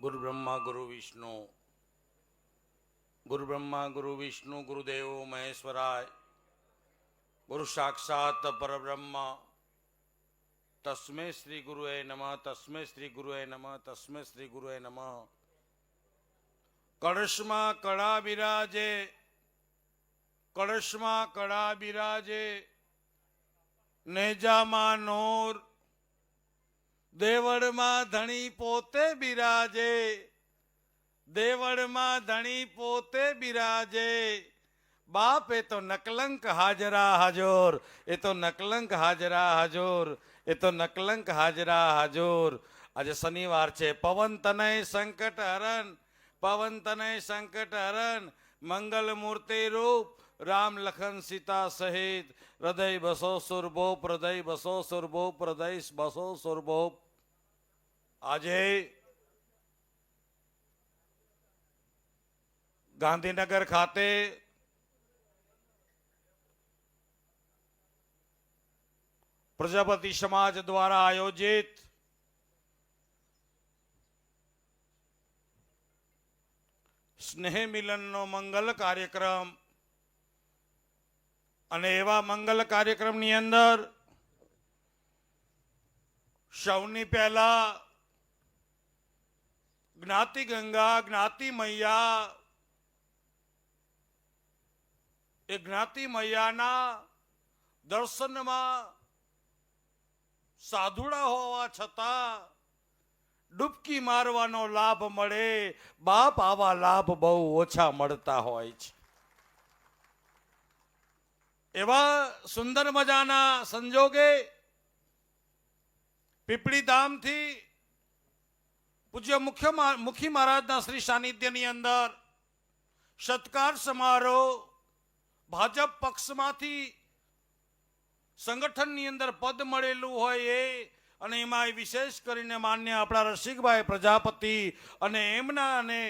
ગુરુ બ્રહ્મા, ગુરુ વિષ્ણુ. ગુરુ બ્રહ્મા, ગુરુ વિષ્ણુ, ગુરુદેવો, મહેશ્વરાય. ગુરુ સાક્ષાત પરબ્રહ્મ. તસ્મે શ્રી ગુરુએ નમ, તસ્મે શ્રી ગુરુએ નમ, તસ્મે શ્રી ગુરુએ નમ. કળશમાં કળા બિરાજે. કળશમાં કળા બિરાજે. નેજામાં નોર દેવળમાં ધણી પોતે બિરાજે. દેવળમાં ધણી પોતે બિરાજે. બાપ એ તો નકલંક હાજરા હાજોર, એ તો નકલંક હાજરા હાજોર, એ તો નકલંક હાજરા હાજોર. આજે શનિવાર છે, પવન તનય સંકટ હરણ, પવન તનય સંકટ હરણ, મંગલ મૂર્તિ રૂપ રામ લખન સીતા સહિત હૃદય બસો સુરભોપ હૃદય બસો સુરભોપ હૃદય બસો સુરભોપ આજે ગાંધીનગર ખાતે પ્રજાપતિ સમાજ દ્વારા આયોજિત સ્નેહ મિલનનો મંગલ કાર્યક્રમ અને એવા મંગલ કાર્યક્રમની અંદર સૌની પહેલા જ્ઞાતિ ગંગા, જ્ઞાતિ મૈયા એ જ્ઞાતિ મૈયાના દર્શનમાં સાધુડા હોવા છતાં ડૂબકી મારવાનો લાભ મળે, બાપ આવા લાભ બહુ ઓછા મળતા હોય છે. એવા સુંદર મજાના સંજોગે પીપળી ધામથી પૂજ્ય મુખ્ય મુખી મહારાજના શ્રી સાનિધ્યની અંદર સત્કાર સમારોહ ભાજપ પક્ષમાંથી સંગઠનની અંદર પદ મળેલું હોય એ અને એમાં વિશેષ કરીને માન્ય આપણા રસિકભાઈ પ્રજાપતિ અને એમના અને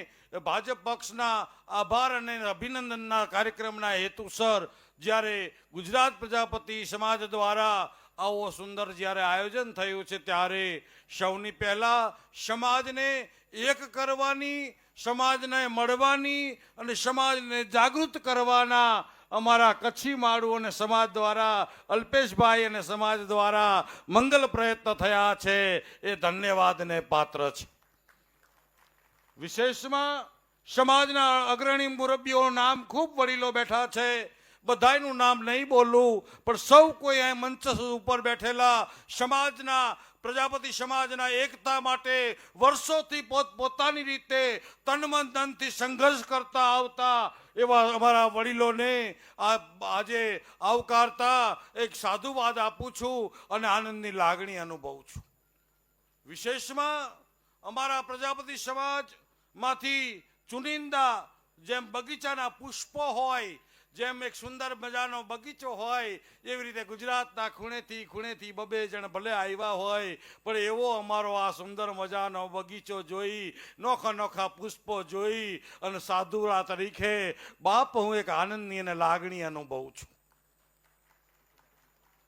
ભાજપ પક્ષના આભાર અને અભિનંદનના કાર્યક્રમના હેતુસર જ્યારે ગુજરાત પ્રજાપતિ સમાજ દ્વારા આવો સુંદર જ્યારે આયોજન થયું છે, ત્યારે સૌની પહેલા સમાજને એક કરવાની, સમાજને મળવાની અને સમાજને જાગૃત કરવાના અમારા કચ્છી માળુ અને સમાજ દ્વારા, અલ્પેશભાઈ અને સમાજ દ્વારા મંગલ પ્રયત્ન થયા છે. એ ધન્યવાદને પાત્ર છે. વિશેષમાં સમાજના અગ્રણી મુરબ્બીઓનું નામ ખૂબ વડીલો બેઠા છે. બધાયનું નામ નહીં બોલું, પણ સૌ કોઈ અહીં મંચ ઉપર બેઠેલા સમાજના, પ્રજાપતિ સમાજના એકતા માટે વર્ષોથી પોત, પોતાની રીતે તનમન ધનથી સંઘર્ષ કરતા આવતા એવા અમારા વડીલોને આ આજે આવકારતા એક સાધુવાદ આપું છું અને આનંદની લાગણી અનુભવું છું. વિશેષમાં અમારા પ્રજાપતિ સમાજમાંથી ચુનિંદા જેમ બગીચાના પુષ્પો હોય જેમ એક સુંદર મજાનો બગીચો હોય, એવી રીતે ગુજરાતના ખૂણેથી ખૂણેથી બબે જણ ભલે આવ્યા હોય, પણ એવો અમારો આ સુંદર મજાનો બગીચો જોઈ, નોખા નોખા પુષ્પો જોઈ અને સાધુરા તરીકે બાપ હું એક આનંદની અને લાગણી અનુભવું છું.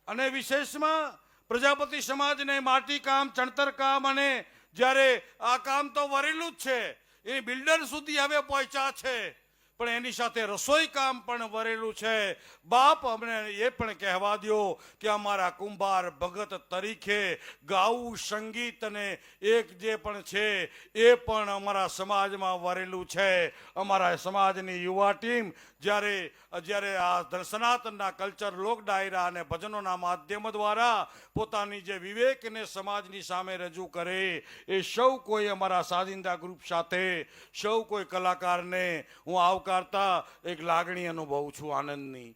અને વિશેષમાં પ્રજાપતિ સમાજને માટી કામ, ચણતર કામ અને જ્યારે આ કામ તો વરેલું જ છે એ બિલ્ડર સુધી હવે પહોંચ્યા છે. પણ એની સાથે રસોઈ કામ પણ વરેલું છે. બાપ અમને એ પણ કહેવા દો કે અમારા કુંભાર ભગત તરીકે ગાવું સંગીત અને એક જે પણ છે એ પણ અમારા સમાજમાં વરેલું છે. અમારા સમાજની યુવા ટીમ જ્યારે જ્યારે આ સનાતનના કલ્ચર લોક ડાયરા અને ભજનોના માધ્યમ દ્વારા પોતાની જે વિવેકને સમાજની સામે રજૂ કરે એ સૌ કોઈ અમારા સાજિંદા ગ્રુપ સાથે, સૌ કોઈ કલાકારને હું આવકારતા એક લાગણી અનુભવું છું આનંદની.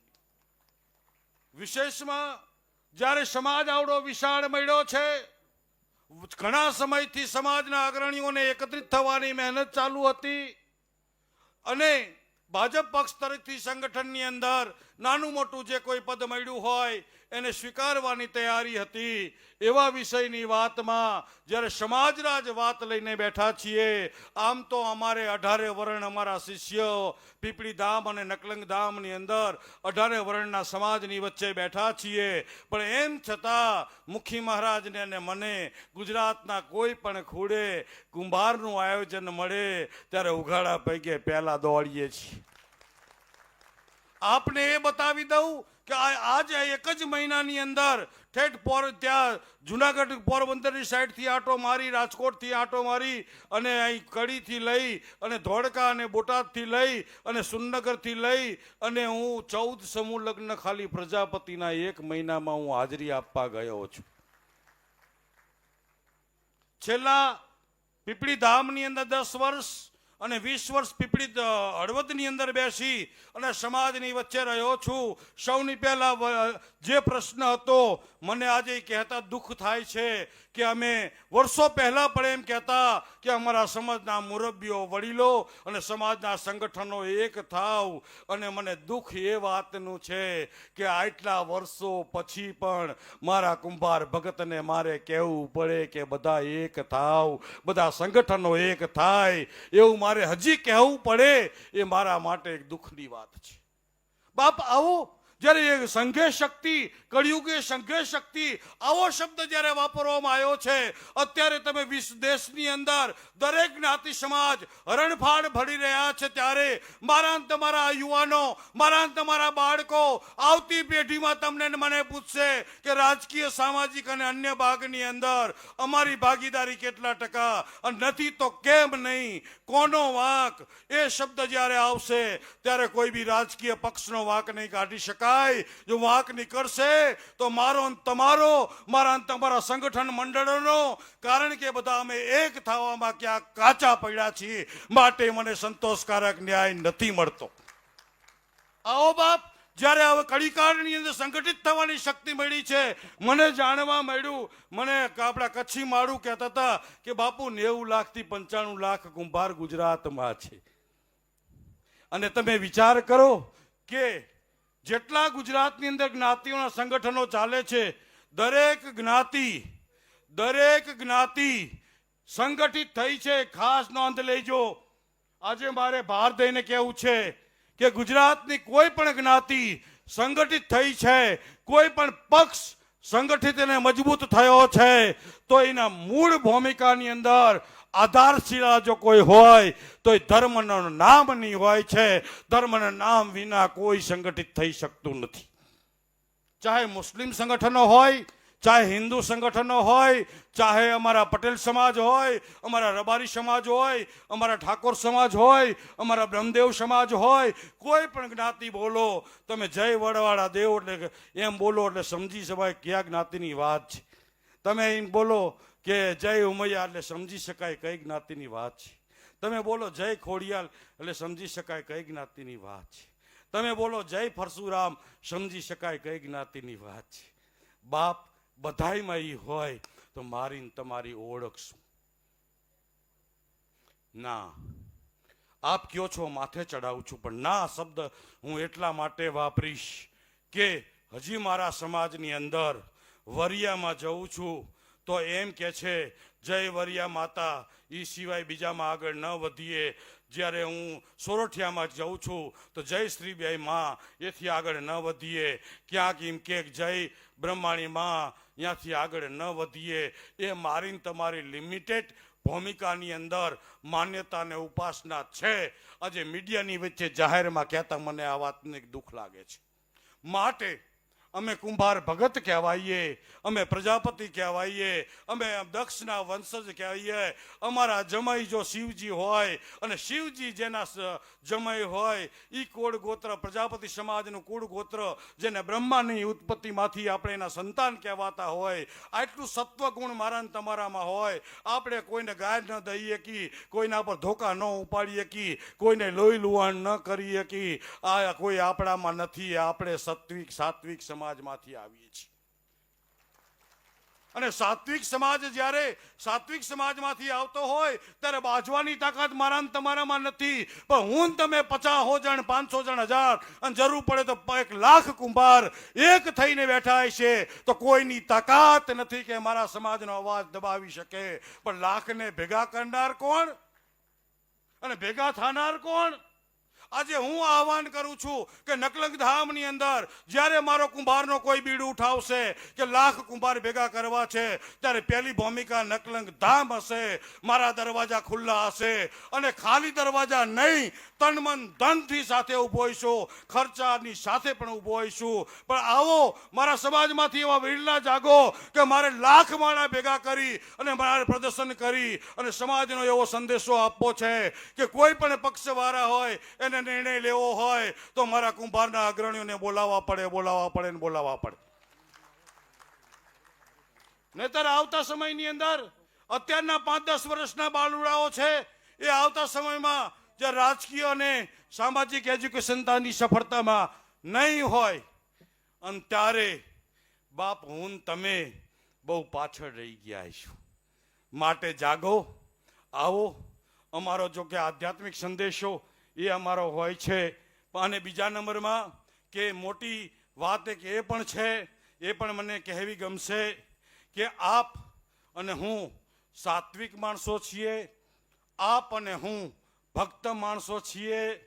વિશેષમાં જ્યારે સમાજ આવડો વિશાળ મળ્યો છે, ઘણા સમયથી સમાજના અગ્રણીઓને એકત્રિત થવાની મહેનત ચાલુ હતી અને ભાજપ પક્ષ તરફથી સંગઠનની અંદર નાનું મોટું જે કોઈ પદ મળ્યું હોય, એને સ્વીકારવાની તૈયારી હતી. એવા વિષયની વાતમાં જ્યારે સમાજના જ વાત લઈને બેઠા છીએ, આમ તો અમારે અઢારે વર્ણ અમારા શિષ્યો પીપળી ધામ અને નકલંગ ધામની અંદર અઢારે વર્ણના સમાજની વચ્ચે બેઠા છીએ. પણ એમ છતાં મુખી મહારાજને અને મને ગુજરાતના કોઈ પણ ખૂડે કુંભારનું આયોજન મળે, ત્યારે ઉઘાડા પૈકે પહેલાં દોડીએ છીએ. આપને એ બતાવી દઉં કે આજે એક જ મહિનાની અંદર ઠેઠ પોર ત્યાં જુનાગઢ પોરબંદરની સાઈડથી આંટો મારી, રાજકોટથી આંટો મારી અને અહીં કડીથી લઈ અને ધોળકા અને બોટાદથી લઈ અને સુનગરથી લઈ અને હું ચૌદ સમૂહ લગ્ન ખાલી પ્રજાપતિના એક મહિનામાં હું હાજરી આપવા ગયો છું. છેલ્લા પીપળી ધામની અંદર દસ વર્ષ અને વીસ વર્ષ પીપળી હળવદની અંદર બેસી અને સમાજની વચ્ચે રહ્યો છું. સૌની પહેલા જે પ્રશ્ન હતો, મને આજે કહેતા દુઃખ થાય છે કે અમે વર્ષો પહેલાં પણ એમ કહેતા કે અમારા સમાજના મુરબ્બીઓ વડીલો અને સમાજના સંગઠનો એક થાવ. અને મને દુઃખ એ વાતનું છે કે આટલા વર્ષો પછી પણ મારા કુંભાર ભગતને મારે કહેવું પડે કે બધા એક થાવ, બધા સંગઠનો એક થાય. એવું મારે હજી કહેવું પડે, એ મારા માટે એક દુઃખની વાત છે. બાપ, આવો, જ્યારે એ સંઘે શક્તિ કળિયુગે સંઘે શક્તિ આવો શબ્દ જ્યારે વાપરવામાં આવ્યો છે, અત્યારે તમે વિશ્વ દેશની અંદર દરેક જ્ઞાતિ સમાજ હરણફાળ ભળી રહ્યા છે ત્યારે મારા તમારા યુવાનો, મારા તમારા બાળકો આવતી પેઢીમાં તમને મને પૂછશે કે રાજકીય, સામાજિક અને અન્ય ભાગની અંદર અમારી ભાગીદારી કેટલા ટકા નથી તો કેમ નહીં, કોનો વાંક? એ શબ્દ જ્યારે આવશે ત્યારે કોઈ બી રાજકીય પક્ષનો વાંક નહીં કાઢી શકાય. જો વાંક નીકળશે તો મારો તમારો, મારા તમારા સંગઠન મંડળોનો, કારણ કે બધા અમે એક થવામાં ક્યાંક કાચા પડ્યા છીએ, માટે મને સંતોષકારક ન્યાય નથી મળતો. આવો બાપ, જ્યારે હવે કડીકાળની અંદર સંગઠિત થવાની શક્તિ મળી છે, મને જાણવા મળ્યું, મને આપણા કચ્છી માળું કહેતા હતા કે, બાપુ, નેવું લાખથી પંચાણું લાખ કુંભાર ગુજરાતમાં છે. અને તમે વિચાર કરો કે જેટલા ગુજરાતની અંદર જ્ઞાતિઓના સંગઠનો ચાલે છે, દરેક જ્ઞાતિ દરેક જ્ઞાતિ સંગઠિત થઈ છે. ખાસ નોંધ લેજો, આજે મારે ભાર દઈને કહેવું છે કે ગુજરાતની કોઈ પણ જ્ઞાતિ સંગઠિત થઈ છે, કોઈ પણ પક્ષ સંગઠિત અને મજબૂત થયો છે, તો એના મૂળ ભૂમિકાની અંદર આધારશિલા જો કોઈ હોય તો એ ધર્મનું નામની હોય છે. ધર્મના નામ વિના કોઈ સંગઠિત થઈ શકતું નથી. ચાહે મુસ્લિમ સંગઠનો હોય, ચાહે હિન્દુ સંગઠનો હોય, ચાહે અમારા પટેલ સમાજ હોય, અમારા રબારી સમાજ હોય, અમારા ઠાકોર સમાજ હોય, અમારા બ્રહ્મદેવ સમાજ હોય, કોઈ પણ જ્ઞાતિ બોલો, તમે જય વડવાળા દેવ એટલે એમ બોલો એટલે સમજી શકાય કયા જ્ઞાતિની વાત છે. તમે એમ બોલો કે જય ઉમૈયા એટલે સમજી શકાય કઈ જ્ઞાતિની વાત છે. તમે બોલો જય ખોડિયાલ એટલે સમજી શકાય કઈ જ્ઞાતિની વાત છે. તમે બોલો જય પરશુરામ, સમજી શકાય કઈ જ્ઞાતિની વાત છે. બાપ બધાયમાં એ હોય તો મારી તમારી ઓળખ શું? ના. આપ કયો છો, માથે ચડાવું છું, પણ ના શબ્દ હું એટલા માટે વાપરીશ કે હજી મારા સમાજની અંદર વરિયામાં જઉં છું તો એમ કે છે, જય વરિયા માતા એ સિવાય બીજામાં આગળ ન વધીએ. જ્યારે હું સોરઠિયામાં જઉં છું, તો જય શ્રીબાઈ માં, એથી આગળ ન વધીએ. ક્યાંક એમ કે, જય બ્રહ્માણી માં ત્યાંથી આગળ ન વધીએ. એ મારીને તમારી લિમિટેડ ભૂમિકાની અંદર માન્યતા અને ઉપાસના છે. આજે મીડિયાની વચ્ચે જાહેરમાં કહેતા મને આ વાતને દુઃખ લાગે છે. માટે અમે કુંભાર ભગત કહેવાઈએ, અમે પ્રજાપતિ કહેવાઈએ, અમે દક્ષના વંશજ કહેવાઈએ. અમારા જમાઈ જો શિવજી હોય અને શિવજી જેના જમાઈ હોય એ કુળ ગોત્ર, પ્રજાપતિ સમાજનું કુળ ગોત્ર જેને બ્રહ્માની ઉત્પત્તિમાંથી આપણે એના સંતાન કહેવાતા હોય, આટલું સત્વગુણ મારા તમારામાં હોય, આપણે કોઈને ગાય ન દઈએ કે, કોઈના પર ધોકા ન ઉપાડીએ કે, કોઈને લોહી લુહાણ ન કરીએ કે. આ કોઈ આપણામાં નથી આપણે સત્વિક, સાત્વિક સમાજમાંથી આવીએ છીએ. અને સાત્વિક સમાજ જ્યારે સાત્વિક સમાજમાંથી આવતો હોય, ત્યારે બાજવાની તાકાત મારા તમારામાં નથી. પણ હું તમે પચાસ જણ, પાંચસો જણ, હજાર, અને જરૂર પડે તો એક લાખ કુંભાર એક થઈને બેઠા છે તો કોઈની તાકાત નથી કે મારા સમાજનો અવાજ દબાવી શકે. પણ લાખને ભેગા કરનાર કોણ? અને ભેગા થનાર કોણ? આજે હું આહવાન કરું છું કે નકલંગ ધામની અંદર જ્યારે મારો કુંભારનો કોઈ બીડું ઉઠાવશે કે લાખ કુંભાર ભેગા કરવા છે, ત્યારે પહેલી ભૂમિકા નકલંગ ધામ હશે, મારા દરવાજા ખુલ્લા હશે અને ખાલી દરવાજા નહીં, તન મન ધનથી સાથે ઊભો હોઈશું, ખર્ચાની સાથે પણ ઊભો હોઈશું. પણ આવો, મારા સમાજમાંથી એવા વીરલા જાગો કે મારે લાખ માળા ભેગા કરી અને મારે પ્રદર્શન કરી અને સમાજનો એવો સંદેશો આપવો છે કે કોઈ પણ પક્ષવાળા હોય, એને નિર્ણય લેવો હોય તો મારા કુંભારના અગ્રણીઓને બોલાવવા પડે બોલાવવા પડે ને બોલાવવા પડે. નહીતર આવતા સમયની અંદર અત્યારના પાંચ દસ વર્ષના બાલુડાઓ છે, એ આવતા સમયમાં જે રાજકીય અને સામાજિક એજ્યુકેશનતાની સફળતામાં નહીં હોય, અને ત્યારે બાપ હું તમે બહુ પાછળ રહી ગયા છું. માટે જાગો, આવો, અમારો જો કે આધ્યાત્મિક સંદેશો એ અમારો હોય છે. અને બીજા નંબરમાં કે મોટી વાત એક એ પણ છે, એ પણ મને કહેવી ગમશે કે આપ અને હું સાત્વિક માણસો છીએ, આપ અને હું ભક્ત માણસો છીએ,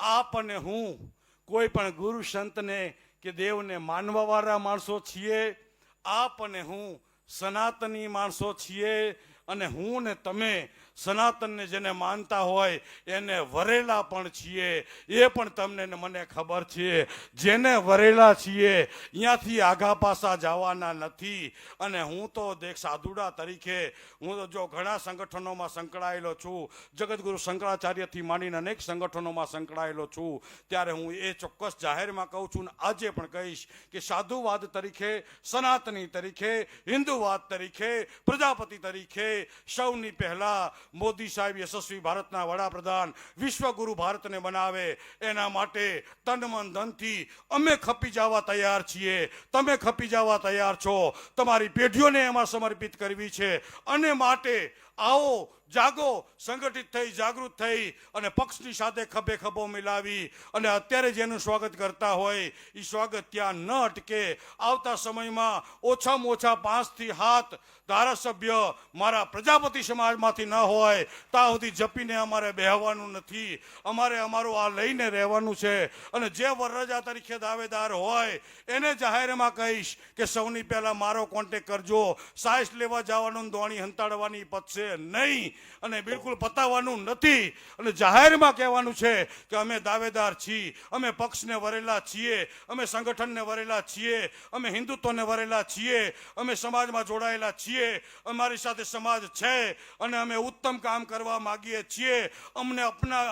આપ અને હું કોઈ પણ ગુરુ સંતને કે દેવને માનવાવાળા માણસો છીએ, આપ અને હું સનાતની માણસો છીએ અને હું ને તમે સનાતનને જેને માનતા હોય, એને વરેલા પણ છીએ. એ પણ તમને મને ખબર છે. જેને વરેલા છીએ અહીંયાથી આઘા પાસા જવાના નથી. અને હું તો દેખ સાધુડા તરીકે, હું તો જો ઘણા સંગઠનોમાં સંકળાયેલો છું જગતગુરુ શંકરાચાર્યથી માંડીને અનેક સંગઠનોમાં સંકળાયેલો છું, ત્યારે હું એ ચોક્કસ જાહેરમાં કહું છું ને આજે પણ કહીશ કે સાધુવાદ તરીકે, સનાતની તરીકે, હિન્દુવાદ તરીકે, પ્રજાપતિ તરીકે, સૌની પહેલા મોદી સાહેબ યશસ્વી ભારતના વડાપ્રધાન વિશ્વગુરુ ભારતને બનાવે, એના માટે તન મન ધનથી અમે ખપી જવા તૈયાર છીએ. તમે ખપી જવા તૈયાર છો. તમારી પેઢીઓને એમાં સમર્પિત કરવી છે. અને માટે આવો, જાગો, સંગઠિત થઈ, જાગૃત થઈ અને પક્ષની સાથે ખભે ખભો મિલાવી અને અત્યારે જેનું સ્વાગત કરતા હોય એ સ્વાગત ત્યાં ન અટકે. આવતા સમયમાં ઓછામાં ઓછા પાંચથી હાથ ધારાસભ્ય મારા પ્રજાપતિ સમાજમાંથી ન હોય, ત્યાં સુધી જપીને અમારે બેહવાનું નથી. અમારે અમારું આ લઈને રહેવાનું છે અને જે વરરાજા તરીકે દાવેદાર હોય, એને જાહેરમાં કહીશ કે સૌની પહેલાં મારો કોન્ટેક કરજો. સાઇસ લેવા જવાનું દોણી હંતાડવાની પતશે નહીં અને બિલકુલ પતાવવાનું નથી. અને જાહેરમાં કહેવાનું છે કે અમે દાવેદાર છીએ, અમે પક્ષને વરેલા છીએ, અમે સંગઠનને વરેલા છીએ, અમે હિન્દુત્વને વરેલા છીએ, અમે સમાજમાં જોડાયેલા છીએ, અમારી સાથે સમાજ છે અને અમે ઉત્તમ કામ કરવા માગીએ છીએ. અમને અપના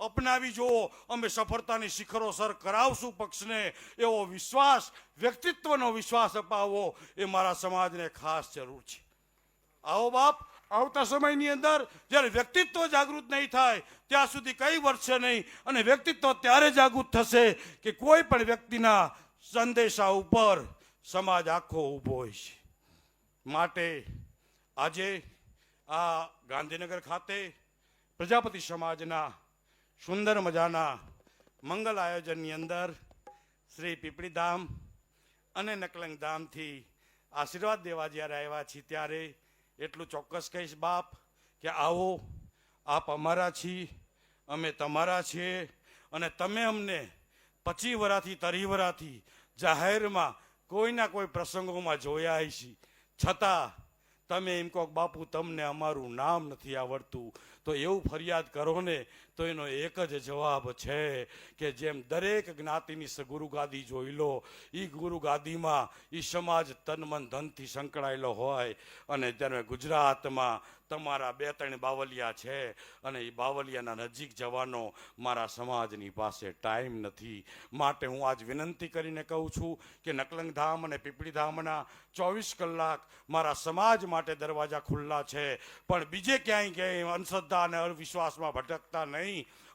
અપનાવી જુઓ, અમે સફળતાની શિખરો સર કરાવશું પક્ષને. એવો વિશ્વાસ, વ્યક્તિત્વનો વિશ્વાસ અપાવવો એ મારા સમાજને ખાસ જરૂર છે. આવો બાપ આવતા સમયની અંદર જ્યારે વ્યક્તિત્વ જાગૃત નહીં થાય, ત્યાં સુધી કઈ વર્ષે નહીં. અને વ્યક્તિત્વ ત્યારે જાગૃત થશે કે કોઈ પણ વ્યક્તિના સંદેશા ઉપર સમાજ આખો ઊભો હોય છે. માટે આજે આ ગાંધીનગર ખાતે પ્રજાપતિ સમાજના સુંદર મજાના મંગલ આયોજનની અંદર શ્રી પીપળીધામ અને નકલંગ ધામથી આશીર્વાદ દેવા જ્યારે આવ્યા છીએ ત્યારે એટલું ચોક્કસ કહીશ, બાપ, કે આવો, આપ અમારા છીએ અમે તમારા છીએ, અને તમે અમને પચી વરાથી, તરી વરાથી જાહેરમાં કોઈના કોઈ પ્રસંગોમાં જોયા છીએ છતાં તમે એમ કહો બાપુ, તમને અમારું નામ નથી આવડતું. તો એવું ફરિયાદ કરો ને તો એનો એક જ જવાબ છે કે જેમ દરેક જ્ઞાતિની ગુરુગાદી જોઈ લો એ ગુરુ ગાદીમાં એ સમાજ તન મન ધનથી સંકળાયેલો હોય અને ત્યારે ગુજરાતમાં તમારા બે ત્રણ બાવલિયા છે અને એ બાવલિયાના નજીક જવાનો મારા સમાજની પાસે ટાઈમ નથી. માટે હું આજ વિનંતી કરીને કહું છું કે નકલંગધામ અને પીપળીધામના ચોવીસ કલાક મારા સમાજ માટે દરવાજા ખુલ્લા છે, પણ બીજે ક્યાંય ક્યાંય અંધશ્રદ્ધા અને અવિશ્વાસમાં ભટકતા નહીં.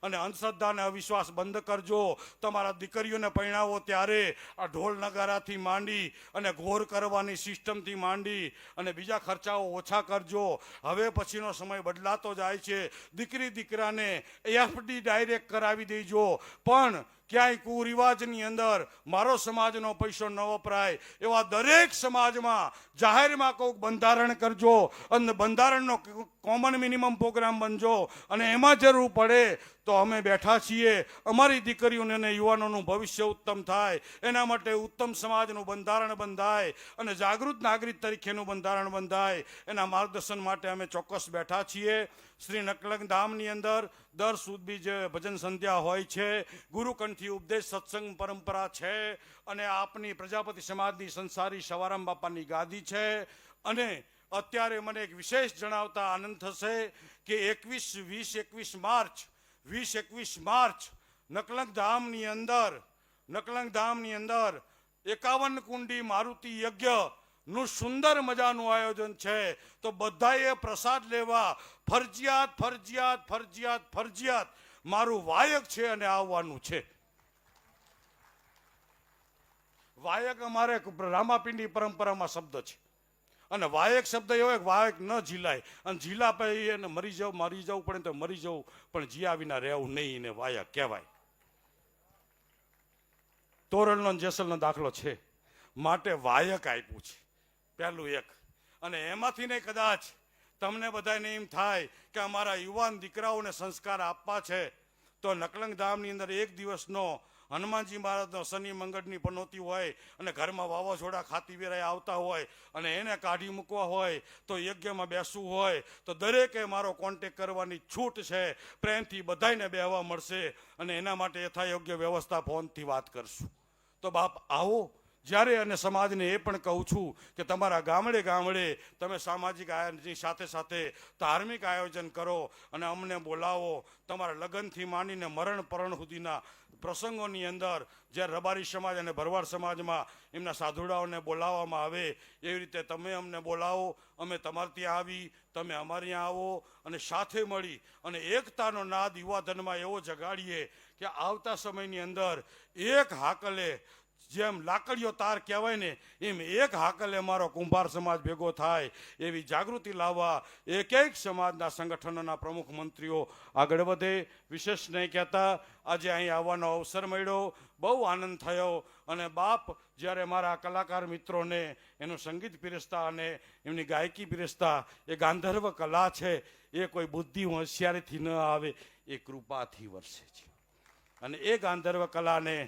અને અંધશ્રદ્ધા અને અવિશ્વાસ બંધ કરજો. તમારા દીકરીઓને પરણાવો ત્યારે આ ઢોલ નગારાથી માંડી અને ઘોર કરવાની સિસ્ટમથી માંડી અને બીજા ખર્ચાઓ ઓછા કરજો. હવે પછીનો સમય બદલાતો જાય છે. દીકરી દીકરાને એફડી ડાયરેક્ટ કરાવી દેજો. પણ ક્યાંય કુરિવાજની અંદર મારો સમાજનો પૈસો ન વપરાય. એવા દરેક સમાજમાં જાહેરમાં કોઈક બંધારણ કરજો અને બંધારણનો કોમન મિનિમમ પ્રોગ્રામ બનજો અને એમાં જરૂર પડે તો અમે બેઠા છીએ. અમારી દીકરીઓને અને યુવાનોનું ભવિષ્ય ઉત્તમ થાય. એના માટે ઉત્તમ સમાજનું બંધારણ બંધાય અને જાગૃત નાગરિક તરીકેનું બંધારણ બંધાય. એના માર્ગદર્શન માટે અમે ચોક્કસ બેઠા છીએ. શ્રી નકલંગ ધામની અંદર દર સુદ બીજ ભજન સંધ્યા હોય છે. ગુરુકંઠી ઉપદેશ સત્સંગ પરંપરા છે અને આપની પ્રજાપતિ સમાજની સંસારી સવારામ બાપાની ગાદી છે. અને અત્યારે મને એક વિશેષ જણાવતા આનંદ થશે કે એકવીસ વીસ એકવીસ માર્ચ, વીસ એકવીસ માર્ચ નકલંગ ધામની અંદર નકલંગ ધામની અંદર એકાવન કુંડી મારુતિ યજ્ઞ નું સુંદર મજાનું આયોજન છે. તો બધાએ પ્રસાદ લેવા, ફરજિયાત ફરજિયાત ફરજિયાત ફરજિયાત મારું વાયક છે અને આવવાનું છે. વાયક અમારે રામાપિંડી પરંપરામાં શબ્દ છે. અને વાયક શબ્દ એવો એક વાયક ન ઝીલાય. અને ઝીલા પછી એને મરી જાવ, મરી જવું પડે તો મરી જવું. પણ જીયા વિના રહેવું નહીં એને વાયક કહેવાય. તોરણનો જેસલનો દાખલો છે. માટે વાયક આપ્યું છે. પહેલું એક. અને એમાંથી ને કદાચ તમને બધાને એમ થાય કે અમારા યુવાન દીકરાઓને સંસ્કાર આપવા છે, તો નકલંગ ધામની અંદર એક દિવસનો હનુમાનજી મહારાજનો શનિ મંગળની પનોતી હોય અને ઘરમાં વાવાઝોડા ખાતી વેરાય આવતા હોય અને એને કાઢી મૂકવા હોય, તો યજ્ઞમાં બેસવું હોય, તો દરેકે મારો કોન્ટેક કરવાની છૂટ છે, પ્રેમથી બધાયને બેહવા મળશે અને એના માટે યથાયોગ્ય વ્યવસ્થા ફોનથી વાત કરશું. તો બાપ, આવો જ્યારે અને સમાજને એ પણ કહું છું કે તમારા ગામડે ગામડે તમે સામાજિક આયોજનની સાથે સાથે ધાર્મિક આયોજન કરો અને અમને બોલાવો. તમારા લગ્નથી માંડીને મરણ પરણ સુધીના પ્રસંગોની અંદર જ્યારે રબારી સમાજ અને ભરવાડ સમાજમાં એમના સાધુડાઓને બોલાવવામાં આવે, એવી રીતે તમે અમને બોલાવો. અમે તમારે ત્યાં આવી, તમે અમારે ત્યાં આવો અને સાથે મળી અને એકતાનો નાદ યુવાધનમાં એવો જગાડીએ કે આવતા સમયની અંદર એક હાકલે જેમ લાકડીઓ તાર કહેવાય ને, એમ એક હાકલે મારો કુંભાર સમાજ ભેગો થાય, એવી જાગૃતિ લાવવા એક એક સમાજના સંગઠનોના પ્રમુખ મંત્રીઓ આગળ વધે. વિશેષ નહીં કહેતા, આજે અહીં આવવાનો અવસર મળ્યો, બહુ આનંદ થયો અને બાપ જ્યારે મારા કલાકાર મિત્રોને એનું સંગીત પીરસતા અને એમની ગાયકી પીરસતા, એ ગાંધર્વ કલા છે, એ કોઈ બુદ્ધિ હોશિયારીથી ન આવે, એ કૃપાથી વરસે છે. અને એ ગાંધર્વ કલાને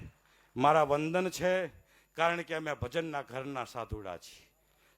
મારા વંદન છે, કારણ કે અમે ભજનના ઘરના સાધુડા છીએ.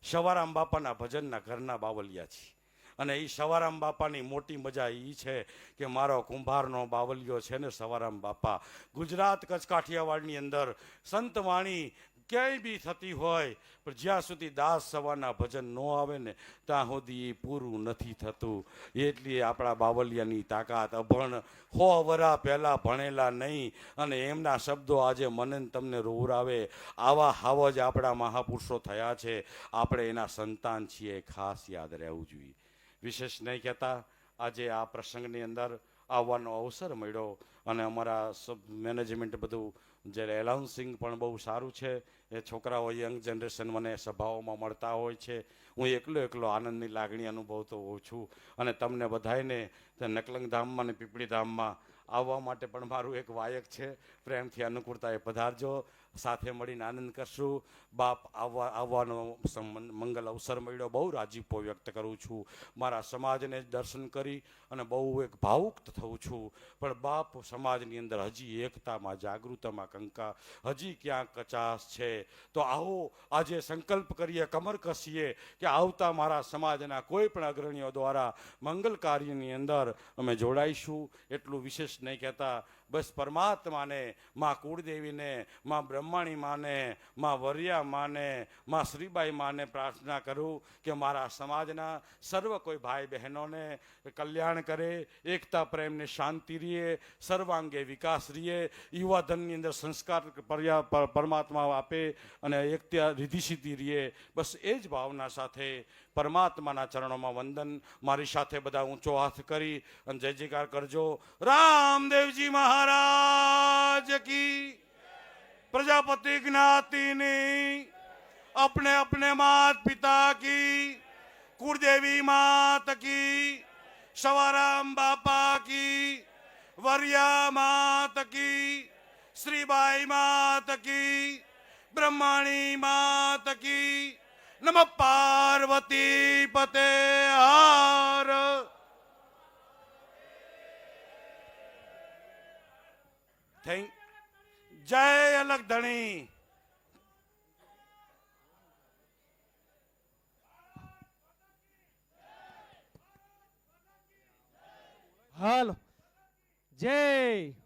સવારામ બાપાના ભજનના ઘરના બાવલિયા છીએ. અને એ સવારામ બાપાની મોટી મજા એ છે કે મારો કુંભારનો બાવલિયો છે ને સવારામ બાપા. ગુજરાત કચ્છ કાઠિયાવાડની અંદર સંત વાણી ક્યાંય બી થતી હોય, પણ જ્યાં સુધી દાસ સવારના ભજન ન આવે ને, ત્યાં સુધી એ પૂરું નથી થતું. એટલી આપણા બાવલિયાની તાકાત અભણ, હો વરા પહેલાં ભણેલા નહીં, અને એમના શબ્દો આજે મને તમને રોવરાવે. આવા હાવ જ આપણા મહાપુરુષો થયા છે. આપણે એના સંતાન છીએ ખાસ યાદ રહેવું જોઈએ. વિશેષ નહીં કહેતા, આજે આ પ્રસંગની અંદર આવવાનો અવસર મળ્યો, અને અમારા મેનેજમેન્ટ બધું, જ્યારે એલાઉન્સિંગ પણ બહુ સારું છે એ છોકરાઓ યંગ જનરેશન મને સભાઓમાં મળતા હોય છે. હું એકલો એકલો આનંદની લાગણી અનુભવતો હોઉં છું. અને તમને બધાયને તે નકલંગ ધામમાં અને પીપળી ધામમાં આવવા માટે પણ મારું એક વાયક છે. પ્રેમથી અનુકૂળતાએ પધારજો. સાથે મળીને આનંદ કરશું. બાપ આવવા, આવવાનો મંગલ અવસર મળ્યો. બહુ રાજીપો વ્યક્ત કરું છું. મારા સમાજને દર્શન કરી અને બહુ એક ભાવુક થઉં છું. પણ બાપ સમાજની અંદર હજી એકતામાં, જાગૃતમાં કંકા. હજી ક્યાં કચાશ છે. તો આવો આજે સંકલ્પ કરીએ, કમર કસીએ કે આવતા મારા સમાજના કોઈ પણ અગ્રણીઓ દ્વારા મંગલ કાર્યની અંદર અમે જોડાઈશું. એટલું વિશેષ નહીં કહેતા બસ પરમાત્માને, માં કુળદેવીને, માં બ્રહ્માણી માને માં વર્યા માને માં શ્રીબાઈ માને પ્રાર્થના કરું કે મારા સમાજના સર્વ કોઈ ભાઈ બહેનોને કલ્યાણ કરે, એકતા પ્રેમને શાંતિ રહીએ સર્વાંગે વિકાસ રહીએ યુવા ધનની અંદર સંસ્કાર પરમાત્મા આપે અને એકતા રીધિ સિદ્ધિ રહીએ બસ એ જ ભાવના સાથે પરમાત્માના ચરણોમાં વંદન. મારી સાથે બધા ઊંચો હાથ કરી અને જય જયકાર કરજો. રામદેવજી મહારાજ! કી પ્રજાપતિ જ્ઞાતિની अपने अपने मात पिता की कुलदेवी मात की सवाराम बापा की वरिया मात की श्रीबाई मात की ब्रह्माणी मात की नम पार्वती पते हार થઈ. જય અલગ ધણી. હાલો. જય.